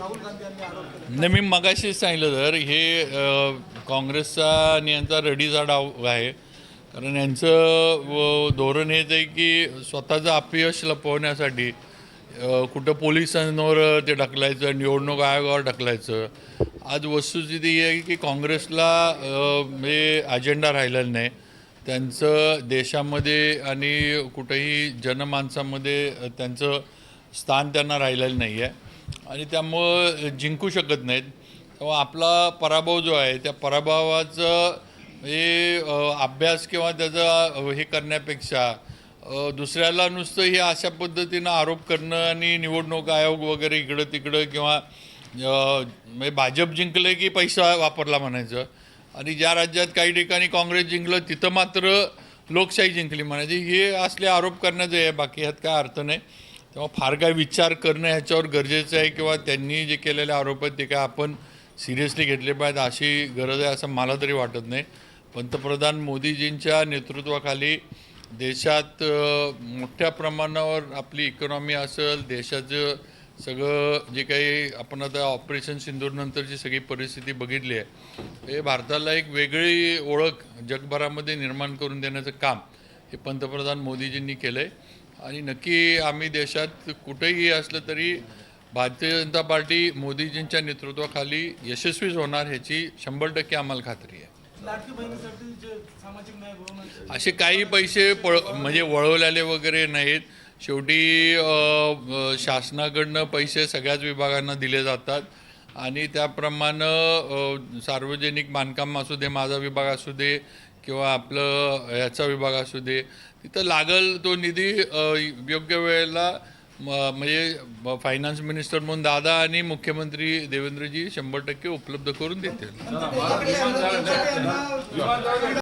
नाही मी मगाशीच सांगितलं तर हे काँग्रेसचा आणि यांचा रडीचा डाव आहे. कारण यांचं व धोरण हेच आहे की स्वतःचं अपयश लपवण्यासाठी कुठं पोलिसांवर ते ढकलायचं निवडणूक आयोगावर ढकलायचं. आज वस्तुस्थिती ही आहे की काँग्रेसला हे अजेंडा राहिलेला नाही. त्यांचं देशामध्ये आणि कुठंही जनमानसामध्ये त्यांचं स्थान त्यांना राहिलेलं नाही आहे आणि त्यामुळं जिंकू शकत नाहीत. तेव्हा आपला पराभव जो आहे त्या पराभवाचं हे अभ्यास किंवा त्याचा हे करण्यापेक्षा दुसऱ्याला नुसतं हे अशा पद्धतीनं आरोप करणं आणि निवडणूक आयोग वगैरे इकडं तिकडं किंवा म्हणजे भाजप जिंकलं की पैसा वापरला म्हणायचं. आणि ज्या राज्यात काही ठिकाणी काँग्रेस जिंकलं तिथं मात्र लोकशाही जिंकली म्हणायची. हे असले आरोप करण्याचं आहे बाकी ह्यात काय अर्थ नाही. तेव्हा फार काय विचार करणं ह्याच्यावर गरजेचं आहे किंवा त्यांनी जे केलेले आरोप आहेत ते काय आपण सिरियसली घेतले पाहिजेत अशी गरज आहे असं मला तरी वाटत नाही. पंतप्रधान मोदीजींच्या नेतृत्वाखाली देशात मोठ्या प्रमाणावर आपली इकॉनॉमी असेल देशाचं सगळं जे काही आपण आता ऑपरेशन सिंदूरनंतरची सगळी परिस्थिती बघितली आहे हे भारताला एक वेगळी ओळख जगभरामध्ये निर्माण करून देण्याचं काम हे पंतप्रधान मोदीजींनी केलं आहे आणि नक्की आम्ही देशात कुठेही असलं तरी भारतीय जनता पार्टी मोदीजींच्या नेतृत्वाखाली यशस्वीच होणार ह्याची शंभर टक्के आम्हाला खात्री आहे. असे काही पैसे पळ म्हणजे वळवलेले वगैरे नाहीत. शेवटी शासनाकडनं पैसे सगळ्याच विभागांना दिले जातात. आणि त्याप्रमाणे सार्वजनिक बांधकाम असू दे माझा विभाग असू दे किंवा आपलं ह्याचा विभाग असू दे तिथं लागल तो निधी योग्य वेळेला म- म्हणजे फायनान्स मिनिस्टर म्हणून दादा आणि मुख्यमंत्री देवेंद्रजी शंभर टक्के उपलब्ध करून देतील.